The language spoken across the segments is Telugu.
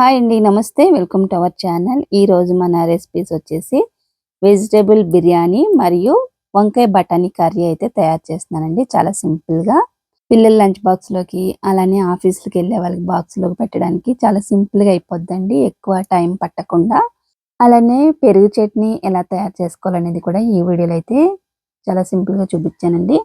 హాయ్ అండి నమస్తే. Welcome to our channel. ఈ రోజు మన రెసిపీస్ వచ్చేసి వెజిటేబుల్ బిర్యానీ మరియు వంకాయ బఠానీ కర్రీ అయితే తయారు చేస్తున్నానండి. చాలా సింపుల్గా పిల్లల లంచ్ బాక్స్లోకి అలానే ఆఫీసులకు వెళ్ళే వాళ్ళకి బాక్స్లోకి పెట్టడానికి చాలా సింపుల్గా అయిపోద్దండి. ఎక్కువ టైం పట్టకుండా. అలానే పెరుగు చట్నీ ఎలా తయారు చేసుకోవాలనేది కూడా ఈ వీడియోలో అయితే చాలా సింపుల్గా చూపించానండి.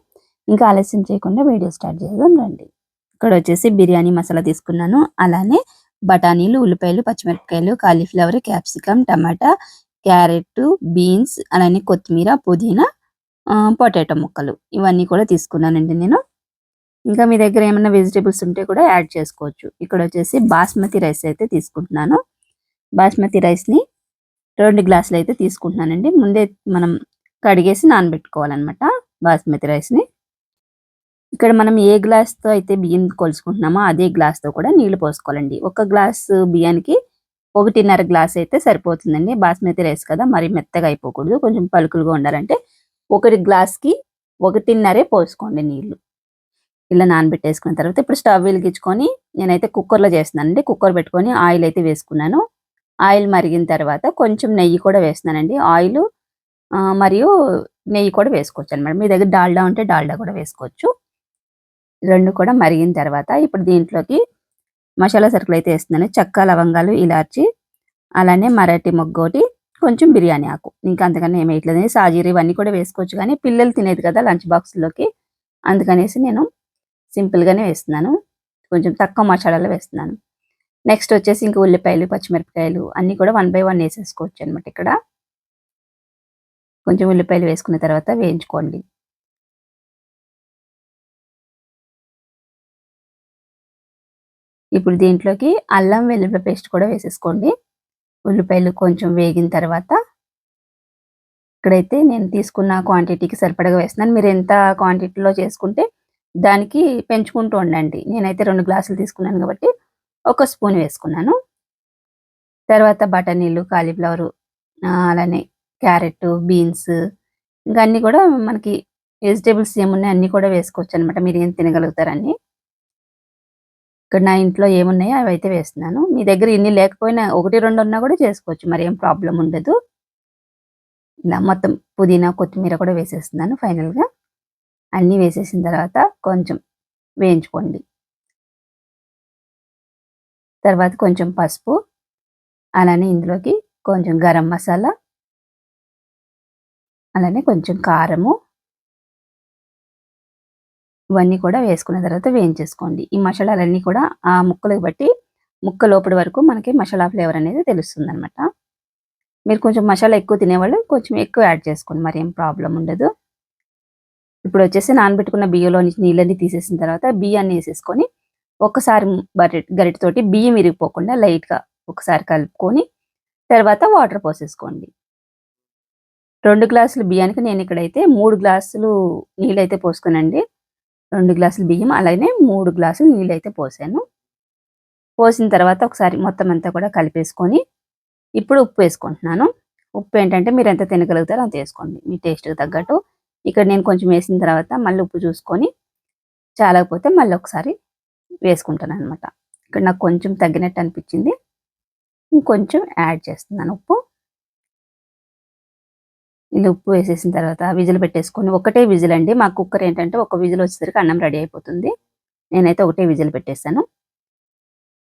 ఇంకా ఆలస్యం చేయకుండా వీడియో స్టార్ట్ చేద్దాం రండి. ఇక్కడ వచ్చేసి బిర్యానీ మసాలా తీసుకున్నాను. అలానే బఠానీలు ఉల్లిపాయలు పచ్చిమిరపకాయలు cauliflower capsicum tomato carrot beans అలానే కొత్తిమీర పుదీనా ఆ, పొటాటో ముక్కలు. ఇవన్నీ కూడా తీసుకున్నానండి నేను. ఇంకా మీ దగ్గర ఏమైనా వెజిటేబుల్స్ ఉంటే కూడా యాడ్ చేసుకోవచ్చు. ఇక్కడ వచ్చేసి బాస్మతి రైస్ అయితే తీసుకుంటున్నాను. బాస్మతి రైస్ని రెండు గ్లాసులు అయితే తీసుకుంటున్నానండి. ముందే మనం కడిగేసి నానబెట్టుకోవాలన్నమాట బాస్మతి రైస్ని. ఇక్కడ మనం ఏ గ్లాస్తో అయితే బియ్యం కొలుసుకుంటున్నామో అదే గ్లాస్తో కూడా నీళ్ళు పోసుకోవాలండి. ఒక గ్లాస్ బియ్యానికి ఒకటిన్నర గ్లాస్ అయితే సరిపోతుందండి. బాస్మతి రైస్ కదా మరి మెత్తగా అయిపోకూడదు. కొంచెం పలుకులుగా ఉండాలంటే ఒకటి గ్లాస్కి ఒకటిన్నరే పోసుకోండి నీళ్ళు. ఇలా నానబెట్టేసుకున్న తర్వాత ఇప్పుడు స్టవ్ వెలిగించుకొని నేనైతే కుక్కర్లో చేస్తున్నానండి. కుక్కర్ పెట్టుకొని ఆయిల్ అయితే వేసుకున్నాను. ఆయిల్ మరిగిన తర్వాత కొంచెం నెయ్యి కూడా వేస్తున్నానండి. ఆయిల్ మరియు నెయ్యి కూడా వేసుకోవచ్చు అనమాట మీ దగ్గర డాల్డా ఉంటే డాల్డా కూడా వేసుకోవచ్చు. రెండు కూడా మరిగిన తర్వాత ఇప్పుడు దీంట్లోకి మసాలా సరుకులు అయితే వేస్తున్నాను. చెక్క లవంగాలు ఇలాచి అలానే మరాఠీ మొగ్గోటి కొంచెం బిర్యానీ ఆకు. ఇంకా అంతకన్నా ఏం వేయట్లేదు. సాజీరి ఇవన్నీ కూడా వేసుకోవచ్చు కానీ పిల్లలు తినేది కదా లంచ్ బాక్స్లోకి. అందుకనేసి నేను సింపుల్గానే వేస్తున్నాను. కొంచెం తక్కువ మసాలాలో వేస్తున్నాను. నెక్స్ట్ వచ్చేసి ఇంకా ఉల్లిపాయలు పచ్చిమిరపకాయలు అన్నీ కూడా వన్ బై వన్ వేసేసుకోవచ్చు అనమాట ఇక్కడ. కొంచెం ఉల్లిపాయలు వేసుకున్న తర్వాత వేయించుకోండి. ఇప్పుడు దీంట్లోకి అల్లం వెల్లుల్లి పేస్ట్ కూడా వేసేసుకోండి. ఉల్లిపాయలు కొంచెం వేగిన తర్వాత ఇక్కడైతే నేను తీసుకున్న క్వాంటిటీకి సరిపడగా వేస్తున్నాను. మీరు ఎంత క్వాంటిటీలో చేసుకుంటే దానికి పెంచుకుంటూ ఉండండి. నేనైతే రెండు గ్లాసులు తీసుకున్నాను కాబట్టి ఒక స్పూన్ వేసుకున్నాను. తర్వాత బఠానీలు కాలీఫ్లవర్ అలానే క్యారెట్ బీన్స్ ఇంకా అన్నీ కూడా మనకి వెజిటేబుల్స్ ఏమున్నాయి అన్నీ కూడా వేసుకోవచ్చు అనమాట మీరు ఏం తినగలుగుతారని. ఇక్కడ నా ఇంట్లో ఏమున్నాయో అవి అయితే వేస్తున్నాను. మీ దగ్గర ఇన్ని లేకపోయినా ఒకటి రెండు ఉన్నా కూడా చేసుకోవచ్చు. మరి ఏం ప్రాబ్లం ఉండదు. ఇలా మొత్తం పుదీనా కొత్తిమీర కూడా వేసేస్తున్నాను ఫైనల్గా. అన్నీ వేసేసిన తర్వాత కొంచెం వేయించుకోండి. తర్వాత కొంచెం పసుపు అలానే ఇందులోకి కొంచెం గరం మసాలా అలానే కొంచెం కారము ఇవన్నీ కూడా వేసుకున్న తర్వాత వేయించేసుకోండి. ఈ మసాలాలన్నీ కూడా ఆ ముక్కలకు బట్టి ముక్క లోపల వరకు మనకి మసాలా ఫ్లేవర్ అనేది తెలుస్తుంది అనమాట మీరు కొంచెం మసాలా ఎక్కువ తినేవాళ్ళు కొంచెం ఎక్కువ యాడ్ చేసుకోండి మరి ఏం ప్రాబ్లం ఉండదు. ఇప్పుడు వచ్చేసి నానబెట్టుకున్న బియ్యంలో నుంచి నీళ్ళని తీసేసిన తర్వాత బియ్యాన్ని వేసేసుకొని ఒకసారి బరెట్ గరిటతోటి బియ్యం విరిగిపోకుండా లైట్గా ఒకసారి కలుపుకొని తర్వాత వాటర్ పోసేసుకోండి. రెండు గ్లాసులు బియ్యానికి నేను ఇక్కడైతే మూడు గ్లాసులు నీళ్ళు అయితే పోసుకునండి. రెండు గ్లాసులు బియ్యం అలానే మూడు గ్లాసులు నీళ్ళు అయితే పోసాను. పోసిన తర్వాత ఒకసారి మొత్తం అంతా కూడా కలిపేసుకొని ఇప్పుడు ఉప్పు వేసుకుంటున్నాను. ఉప్పు ఏంటంటే మీరు ఎంత తినగలుగుతారో అంత వేసుకోండి. మీ టేస్ట్కి తగ్గట్టు. ఇక్కడ నేను కొంచెం వేసిన తర్వాత మళ్ళీ ఉప్పు చూసుకొని చాలకపోతే మళ్ళీ ఒకసారి వేసుకుంటాను అనమాట ఇక్కడ నాకు కొంచెం తగ్గినట్టు అనిపించింది. ఇంకొంచెం యాడ్ చేస్తున్నాను ఉప్పు. ఇలా ఉప్పు వేసేసిన తర్వాత విజిల్ పెట్టేసుకొని ఒకటే విజిల్ అండి. మా కుక్కర్ ఏంటంటే ఒక విజిల్ వచ్చేసరికి అన్నం రెడీ అయిపోతుంది. నేనైతే ఒకటే విజిల్ పెట్టేసాను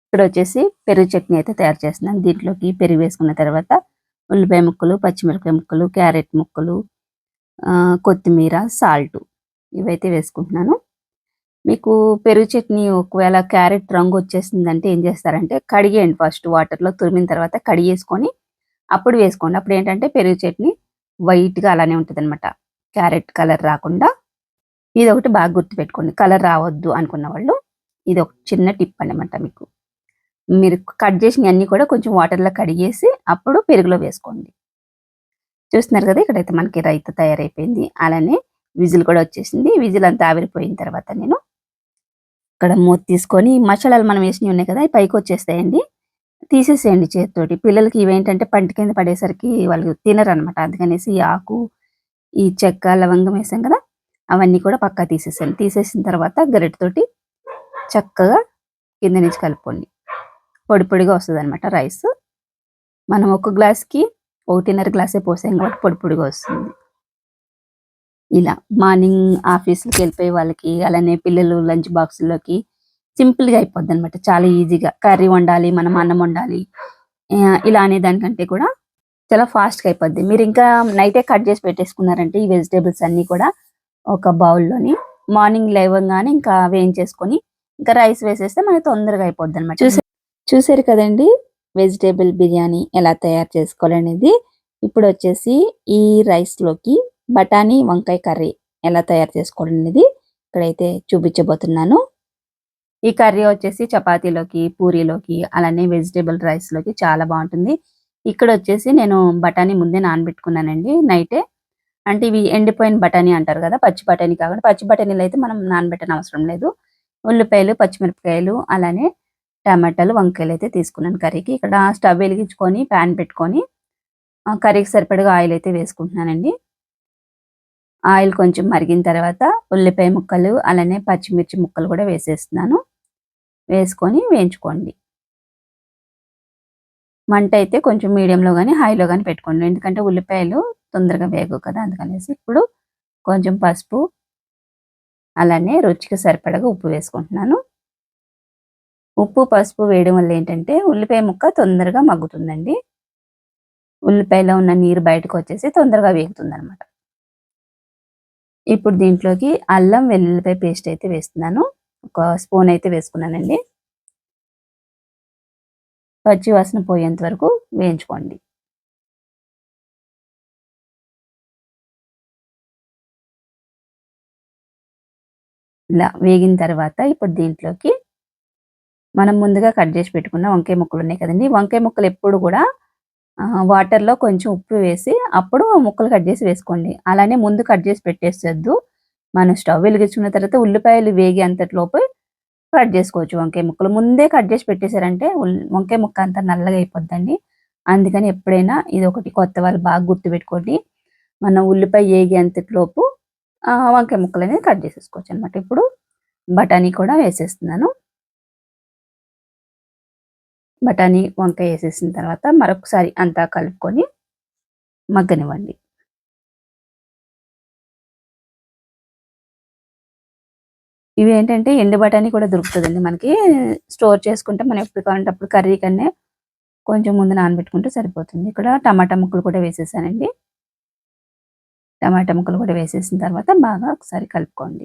ఇక్కడ వచ్చేసి పెరుగు చట్నీ అయితే తయారు చేస్తున్నాను. దీంట్లోకి పెరుగు వేసుకున్న తర్వాత ఉల్లిపాయ ముక్కలు పచ్చిమిరపకాయ ముక్కలు క్యారెట్ ముక్కలు కొత్తిమీర సాల్ట్ ఇవైతే వేసుకుంటున్నాను. మీకు పెరుగు చట్నీ ఒకవేళ క్యారెట్ రంగు వచ్చేసిందంటే ఏం చేస్తారంటే కడిగేయండి ఫస్ట్ వాటర్లో తురిమిన తర్వాత కడిగేసుకొని అప్పుడు వేసుకోండి. అప్పుడు ఏంటంటే పెరుగు చట్నీ వైట్గా అలానే ఉంటుంది అనమాట క్యారెట్ కలర్ రాకుండా ఇది ఒకటి బాగా గుర్తుపెట్టుకోండి. కలర్ రావద్దు అనుకున్న వాళ్ళు ఇది ఒక చిన్న టిప్ అనమాట మీకు. మీరు కట్ చేసిన అన్ని కూడా కొంచెం వాటర్లో కడిగేసి అప్పుడు పెరుగులో వేసుకోండి. చూస్తున్నారు కదా ఇక్కడైతే మనకి రైత తయారైపోయింది. అలానే విజిల్ కూడా వచ్చేసింది. విజిల్ అంతా ఆవిరిపోయిన తర్వాత నేను ఇక్కడ మూత తీసుకొని మసాలాలు మనం వేసినవి ఉన్నాయి కదా పైకి వచ్చేస్తాయండి. తీసేసేయండి చేతితోటి. పిల్లలకి ఇవేంటంటే పంట కింద పడేసరికి వాళ్ళు తినరు అనమాట అందుకనేసి ఈ ఆకు ఈ చెక్క లవంగం వేసాం కదా అవన్నీ కూడా పక్కా తీసేసాను తీసేసిన తర్వాత గరిటతోటి చక్కగా కింద నుంచి కలుపుకోండి. పొడి పొడిగా వస్తుంది అనమాట రైస్. మనం ఒక గ్లాస్కి ఒకటిన్నర గ్లాసే పోసాం కాబట్టి పొడి పొడిగా వస్తుంది. ఇలా మార్నింగ్ ఆఫీస్కి వెళ్ళిపోయే వాళ్ళకి అలానే పిల్లలు లంచ్ బాక్స్లోకి సింపుల్గా అయిపోద్ది అనమాట చాలా ఈజీగా. కర్రీ వండాలి మనం అన్నం వండాలి ఇలా అనే దానికంటే కూడా చాలా ఫాస్ట్గా అయిపోద్ది. మీరు ఇంకా నైటే కట్ చేసి పెట్టేసుకున్నారంటే ఈ వెజిటేబుల్స్ అన్నీ కూడా ఒక బౌల్లోని మార్నింగ్ లేవగానే ఇంకా వేయించేసుకొని ఇంకా రైస్ వేసేస్తే మనకి తొందరగా అయిపోద్ది అనమాట చూసే చూసారు కదండి? వెజిటేబుల్ బిర్యానీ ఎలా తయారు చేసుకోవాలనేది. ఇప్పుడు వచ్చేసి ఈ రైస్లోకి బఠానీ వంకాయ కర్రీ ఎలా తయారు చేసుకోవాలనేది ఇక్కడైతే చూపించబోతున్నాను. ఈ కర్రీ వచ్చేసి చపాతీలోకి పూరీలోకి అలానే వెజిటేబుల్ రైస్లోకి చాలా బాగుంటుంది. ఇక్కడ వచ్చేసి నేను బఠానీ ముందే నానబెట్టుకున్నానండి నైటే. అంటే ఇవి ఎండిపోయిన బఠానీ అంటారు కదా పచ్చి బఠానీ కాకుండా పచ్చి బఠానీలు అయితే మనం నానబెట్టని అవసరం లేదు. ఉల్లిపాయలు పచ్చిమిరపకాయలు అలానే టమాటాలు వంకాయలు అయితే తీసుకున్నాను కర్రీకి. ఇక్కడ స్టవ్ వెలిగించుకొని ప్యాన్ పెట్టుకొని కర్రీకి సరిపడగా ఆయిల్ అయితే వేసుకుంటున్నానండి. ఆయిల్ కొంచెం మరిగిన తర్వాత ఉల్లిపాయ ముక్కలు అలానే పచ్చిమిర్చి ముక్కలు కూడా వేసేస్తున్నాను. వేసుకొని వేయించుకోండి. మంట అయితే కొంచెం మీడియంలో కానీ హైలో కానీ పెట్టుకోండి. ఎందుకంటే ఉల్లిపాయలు తొందరగా వేగవు కదా అందుకనేసి ఇప్పుడు కొంచెం పసుపు అలానే రుచికి సరిపడగా ఉప్పు వేసుకుంటున్నాను. ఉప్పు పసుపు వేయడం వల్ల ఏంటంటే ఉల్లిపాయ ముక్క తొందరగా మగ్గుతుందండి. ఉల్లిపాయలో ఉన్న నీరు బయటకు వచ్చేసి తొందరగా వేగుతుంది అనమాట ఇప్పుడు దీంట్లోకి అల్లం వెల్లుల్లిపాయ పేస్ట్ అయితే వేస్తున్నాను. ఒక స్పూన్ అయితే వేసుకున్నానండి. పచ్చి వాసన పోయేంత వరకు వేయించుకోండి. ఇలా వేగిన తర్వాత ఇప్పుడు దీంట్లోకి మనం ముందుగా కట్ చేసి పెట్టుకున్న వంకాయ ముక్కలు ఉన్నాయి కదండి. వంకాయ ముక్కలు ఎప్పుడు కూడా వాటర్లో కొంచెం ఉప్పు వేసి అప్పుడు ముక్కలు కట్ చేసి వేసుకోండి. అలానే ముందు కట్ చేసి పెట్టేసేద్దు. మనం స్టవ్ వెలిగించుకున్న తర్వాత ఉల్లిపాయలు వేగి అంతటిలోపు కట్ చేసుకోవచ్చు. వంకాయ ముక్కలు ముందే కట్ చేసి పెట్టేశారంటే వంకాయ ముక్క అంతా నల్లగా అయిపోద్దండి. అందుకని ఎప్పుడైనా ఇది ఒకటి కొత్త వాళ్ళు బాగా గుర్తుపెట్టుకోండి. మనం ఉల్లిపాయ వేగి అంతటిలోపు వంకాయ ముక్కలు అనేది కట్ చేసేసుకోవచ్చు అనమాట ఇప్పుడు బఠానీ కూడా వేసేస్తున్నాను. బఠానీ వంకాయ వేసేసిన తర్వాత మరొకసారి అంతా కలుపుకొని మగ్గనివ్వండి. ఇవి ఏంటంటే ఎండు బఠానీ కూడా దొరుకుతుందండి మనకి. స్టోర్ చేసుకుంటే మనం ఎప్పుడు కావాలంటే అప్పుడు కర్రీ కన్నా కొంచెం ముందు నానబెట్టుకుంటే సరిపోతుంది. ఇక్కడ టమాటా ముక్కలు కూడా వేసేసానండి. టమాటా ముక్కలు కూడా వేసేసిన తర్వాత బాగా ఒకసారి కలుపుకోండి.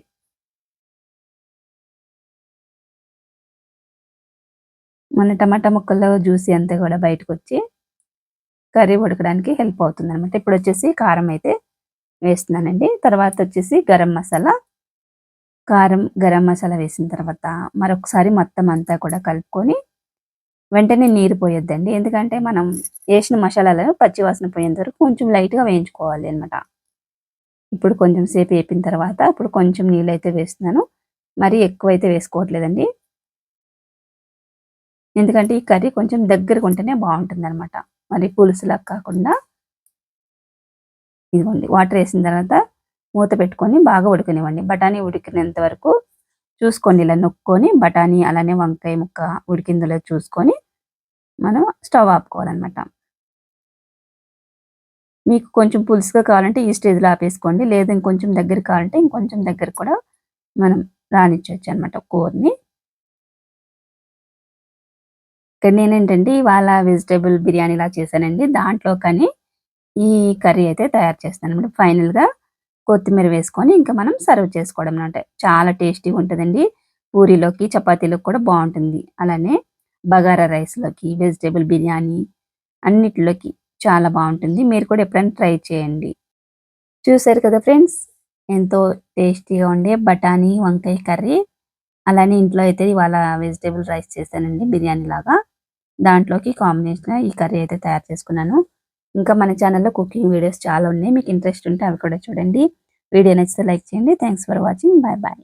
మన టమాటా ముక్కల్లో జ్యూసీ అంతా కూడా బయటకు వచ్చి కర్రీ ఉడకడానికి హెల్ప్ అవుతుంది అనమాట ఇప్పుడు వచ్చేసి కారం అయితే వేస్తున్నానండి. తర్వాత వచ్చేసి గరం మసాలా కారం గరం మసాలా వేసిన తర్వాత మరొకసారి మొత్తం అంతా కూడా కలుపుకొని వెంటనే నీరు పోయొద్దండి. ఎందుకంటే మనం వేసిన మసాలాలను పచ్చివాసన పోయేంత వరకు కొంచెం లైట్గా వేయించుకోవాలి అనమాట ఇప్పుడు కొంచెం సేపు వేపిన తర్వాత ఇప్పుడు కొంచెం నీళ్ళు అయితే వేస్తున్నాను. మరీ ఎక్కువ అయితే వేసుకోవట్లేదండి. ఎందుకంటే ఈ కర్రీ కొంచెం దగ్గరకు ఉంటేనే బాగుంటుంది అనమాట మరి పులుసులా కాకుండా ఇదిగోండి వాటర్ వేసిన తర్వాత మూత పెట్టుకొని బాగా ఉడకనివ్వండి. బఠానీ ఉడికినంత వరకు చూసుకోండి ఇలా నొక్కొని బఠానీ అలానే వంకాయ ముక్క ఉడికిందులో చూసుకొని మనం స్టవ్ ఆపుకోవాలన్నమాట. మీకు కొంచెం పులుసుగా కావాలంటే ఈ స్టేజ్లో ఆపేసుకోండి. లేదా ఇంకొంచెం దగ్గర కావాలంటే ఇంకొంచెం దగ్గర కూడా మనం రానిచ్చవచ్చు అనమాట కూరని. ఇక్కడ నేనేంటంటే ఇవాళ వెజిటేబుల్ బిర్యానీ ఇలా చేశానండి. దాంట్లో కానీ ఈ కర్రీ అయితే తయారు చేస్తాను అనమాట ఫైనల్గా కొత్తిమీర వేసుకొని ఇంకా మనం సర్వ్ చేసుకోవడం అనమాట చాలా టేస్టీగా ఉంటుందండి. పూరీలోకి చపాతీలోకి కూడా బాగుంటుంది. అలానే బగారా రైస్లోకి వెజిటేబుల్ బిర్యానీ అన్నిటిలోకి చాలా బాగుంటుంది. మీరు కూడా ఎప్పుడైనా ట్రై చేయండి. చూసారు కదా ఫ్రెండ్స్? ఎంతో టేస్టీగా ఉండే బఠానీ వంకాయ కర్రీ. అలానే ఇంట్లో అయితే ఇవాళ వెజిటేబుల్ రైస్ చేశానండి బిర్యానీ లాగా. దాంట్లోకి కాంబినేషన్ ఈ కర్రీ అయితే తయారు చేసుకున్నాను. ఇంకా మన ఛానల్లో కుకింగ్ వీడియోస్ చాలా ఉన్నాయి. మీకు ఇంట్రెస్ట్ ఉంటే అవి కూడా చూడండి. వీడియో నచ్చితే లైక్ చేయండి. Thanks for watching bye bye